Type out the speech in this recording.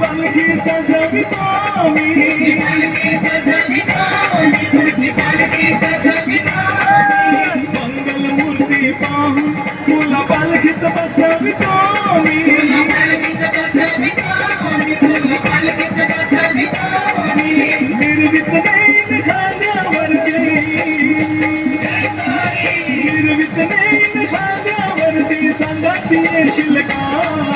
पालखी सजवितो मी मंगलमूर्ती पाहून तुला पालखीत बसवितो मी निर्वित नाही खांद्यावरती निर्वित नाही खांद्यावरती सांगाती येशील का। पायी